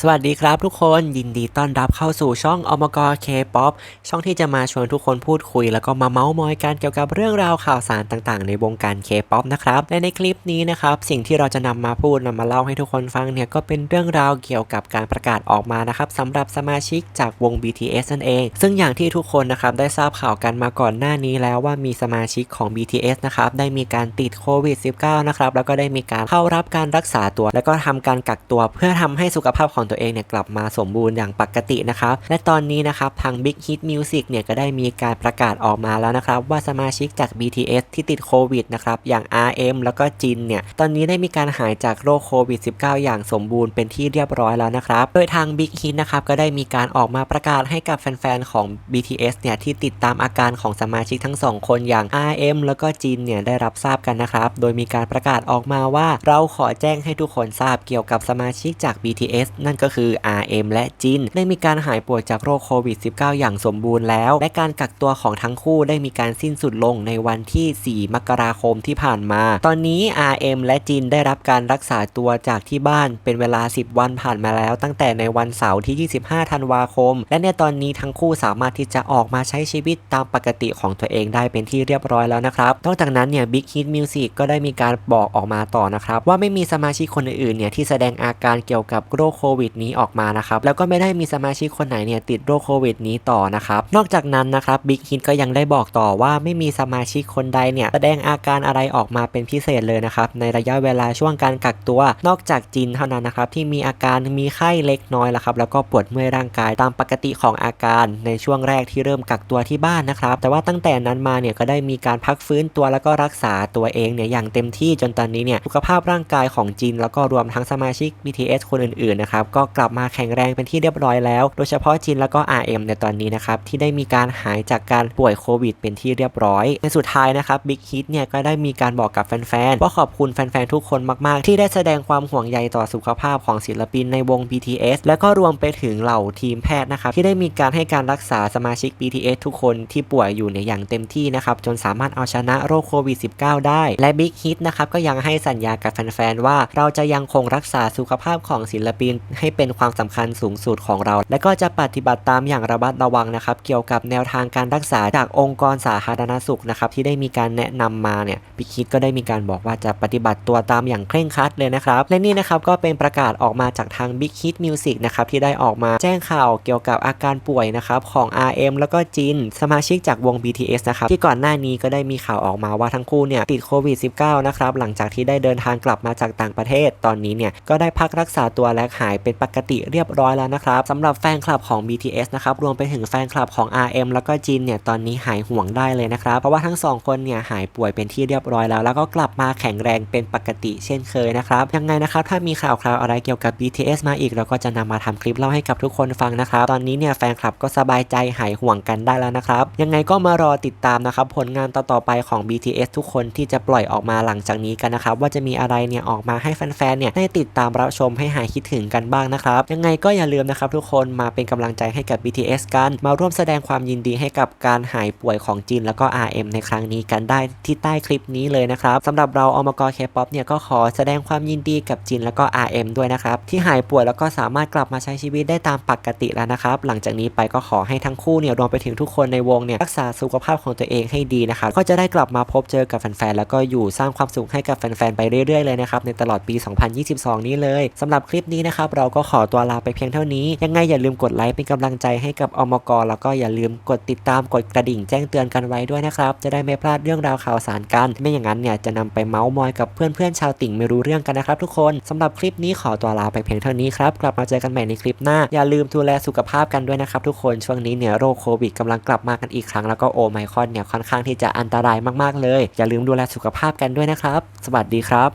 สวัสดีครับทุกคนยินดีต้อนรับเข้าสู่ช่องอมกรเคป๊อปช่องที่จะมาชวนทุกคนพูดคุย แล้วก็มาเมาส์มอยกันเกี่ยวกับเรื่องราวข่าวสารต่างๆ ในวงการเคป๊อปนะครับและในคลิปนี้นะครับสิ่งที่เราจะนำมาพูดนำมาเล่าให้ทุกคนฟังเนี่ยก็เป็นเรื่องราวเกี่ยวกับการประกาศออกมานะครับสำหรับสมาชิกจากวง BTS นั่นเอง ซึ่งอย่างที่ทุกคนนะครับได้ทราบข่าวกันมาก่อนหน้านี้แล้วว่ามีสมาชิกของ BTS นะครับได้มีการติดโควิด -19 นะครับแล้วก็ได้มีการเข้ารับการรักษาตัว แล้วก็ทำการกักตัวเพื่อทำให้สุขภาพของตัวเองเนี่ยกลับมาสมบูรณ์อย่างปกตินะครับ และตอนนี้นะครับทาง Big Hit Music เนี่ยก็ได้มีการประกาศออกมาแล้วนะครับ ว่าสมาชิกจาก BTS ที่ติดโควิดนะครับอย่าง RM แล้วก็จินเนี่ยตอนนี้ได้มีการหายจากโรคโควิด -19 อย่างสมบูรณ์เป็นที่เรียบร้อยแล้วนะครับโดยทาง Big Hit นะครับก็ได้มีการออกมาประกาศให้กับแฟนๆของ BTS เนี่ยที่ติดตามอาการของสมาชิกทั้งสองคนอย่าง RM แล้วก็จินเนี่ยได้รับทราบกันนะครับ โดยมีการประกาศออกมาว่า เราขอแจ้งให้ทุกคนทราบเกี่ยวกับสมาชิกจาก BTS นั่นก็คือ RM และจินได้มีการหายป่วยจากโรคโควิด -19 อย่างสมบูรณ์แล้ว และการกักตัวของทั้งคู่ได้มีการสิ้นสุดลงในวันที่ 4 มกราคมที่ผ่านมา ตอนนี้ RM และจินได้รับการรักษาตัวจากที่บ้านเป็นเวลา 10 วันผ่านมาแล้ว ตั้งแต่ในวันเสาร์ที่ 25 ธันวาคม และในตอนนี้ทั้งคู่สามารถที่จะออกมาใช้ชีวิตตามปกติของตัวเองได้เป็นที่เรียบร้อยแล้วนะครับนอกจากนั้นเนี่ย Big Hit Music ก็ได้มีการบอกออกมาต่อนะครับว่าไม่มีสมาชิกคนอื่นๆเนี่ยที่แสดงอาการเกี่ยวกับโรคโควิดนี้ออกมานะครับแล้วก็ไม่ได้มีสมาชิกคนไหนเนี่ยติดโรคโควิดนี้ต่อนะครับนอกจากนั้นนะครับ Big Hit ก็ยังได้บอกต่อว่าไม่มีสมาชิกคนใดเนี่ยแสดงอาการอะไรออกมาเป็นพิเศษเลยนะครับในระยะเวลาช่วงการกักตัว นอกจากจินเท่านั้นนะครับที่มีอาการมีไข้เล็กน้อยแล้วครับแล้วก็ปวดเมื่อยร่างกายตามปกติของอาการในช่วงแรกที่เริ่มกักตัวที่บ้านนะครับแต่ว่าตั้งแต่นั้นมาเนี่ยก็ได้มีการพักฟื้นตัวแล้วก็รักษาตัวเองเนี่ยอย่างเต็มที่จนตอนนี้เนี่ยสุขภาพร่างกายของจิน แล้วก็รวมทั้งสมาชิก BTS คนอื่นๆนะครับก็กลับมาแข็งแรงเป็นที่เรียบร้อยแล้ว โดยเฉพาะจินแล้วก็ RM ในตอนนี้นะครับที่ได้มีการหายจากการป่วยโควิด เป็นที่เรียบร้อย ในสุดท้ายนะครับ Big Hit เนี่ยก็ได้มีการบอกกับแฟนๆว่าขอบคุณแฟนๆทุกคนมากๆ ที่ได้แสดงความห่วงใยต่อสุขภาพของศิลปินในวง BTS และก็รวมไปถึงเหล่าทีมแพทย์นะครับที่ได้มีการให้การรักษาสมาชิก BTS ทุกคนที่ป่วยอยู่ในอย่างเต็มที่นะครับจนสามารถเอาชนะโรคโควิด -19 ได้ และ Big Hit นะครับก็ยังให้สัญญากับแฟนๆว่าเราจะยังคงรักษาสุขภาพของศิลปินใให้เป็นความสำคัญสูงสุดของเรา และก็จะปฏิบัติตามอย่างระมัดระวังนะครับ เกี่ยวกับแนวทางการรักษาจากองค์กรสาธารณสุขนะครับที่ได้มีการแนะนำมาเนี่ยบิคิดก็ได้มีการบอกว่าจะปฏิบัติตัวตามอย่างเคร่งครัดเลยนะครับ และนี่นะครับก็เป็นประกาศออกมาจากทาง Big Hit Music นะครับที่ได้ออกมาแจ้งข่าวเกี่ยวกับอาการป่วยนะครับของ RM แล้วก็จิน สมาชิกจากวง BTS นะครับที่ก่อนหน้านี้ก็ได้มีข่าวออกมาว่าทั้งคู่เนี่ยติดโควิด -19 นะครับหลังจากที่ได้เดินทางกลับมาจากต่างประเทศตอนนี้เนี่ยก็ได้พักรักษาตัวและหายเป็นปกติเรียบร้อยแล้วนะครับสำหรับแฟนคลับของ BTS นะครับรวมไปถึงแฟนคลับของ RM แล้วก็จินเนี่ยตอนนี้หายห่วงได้เลยนะครับ เพราะว่าทั้งสองคนเนี่ยหายป่วยเป็นที่เรียบร้อยแล้ว แล้วก็กลับมาแข็งแรงเป็นปกติเช่นเคยนะครับยังไงนะครับถ้ามีข่าวคราวอะไรเกี่ยวกับ BTS มาอีกเราก็จะนำมาทำคลิปเล่าให้กับทุกคนฟังนะครับตอนนี้เนี่ยแฟนคลับก็สบายใจหายห่วงกันได้แล้วนะครับยังไงก็มารอติดตามนะครับผลงานต่อๆไปของ BTS ทุกคนที่จะปล่อยออกมาหลังจากนี้กันนะครับว่าจะมีอะไรเนี่ยออกมาให้แฟนๆเนี่ยได้ติดตามรับชมให้หายคิดถึงกันบ้างนะครับ ยังไงก็อย่าลืมนะครับทุกคนมาเป็นกำลังใจให้กับ BTS กัน มาร่วมแสดงความยินดีให้กับการหายป่วยของจินแล้วก็ RM ในครั้งนี้กันได้ที่ใต้คลิปนี้เลยนะครับสำหรับเราอมกรเคป๊อปเนี่ยก็ขอแสดงความยินดีกับจินแล้วก็ RM ด้วยนะครับที่หายป่วยแล้วก็สามารถกลับมาใช้ชีวิตได้ตามปกติแล้วนะครับหลังจากนี้ไปก็ขอให้ทั้งคู่เนี่ยรวมไปถึงทุกคนในวงเนี่ยรักษาสุขภาพของตัวเองให้ดีนะครับก็จะได้กลับมาพบเจอกับแฟนๆแล้วก็อยู่สร้างความสุขให้กับแฟนๆไปเรื่อยๆเลยนะครับในตลอดปี 2022 นี้เลยสำหรับคลิปนี้นะครับเราราก็ขอตัวลาไปเพียงเท่านี้ ยังไงอย่าลืมกดไลค์เป็นกำลังใจให้กับอมกรแล้วก็อย่าลืมกดติดตามกดกระดิ่งแจ้งเตือนกันไว้ด้วยนะครับ จะได้ไม่พลาดเรื่องราวข่าวสารกัน ไม่อย่างนั้นเนี่ยจะนำไปเมาส์มอยกับเพื่อนๆชาวติ่งไม่รู้เรื่องกันนะครับทุกคนสำหรับคลิปนี้ขอตัวลาไปเพียงเท่านี้ครับกลับมาเจอกันใหม่ในคลิปหน้าอย่าลืมดูแลสุขภาพกันด้วยนะครับทุกคนช่วงนี้เนี่ยโรคโควิดกำลังกลับมากันอีกครั้งแล้วก็โอไมคอนเนี่ยค่อนข้างที่จะอันตรายมากๆเลย อย่าลืมดูแลสุขภาพกันด้วยนะครับ สวัสดีครับ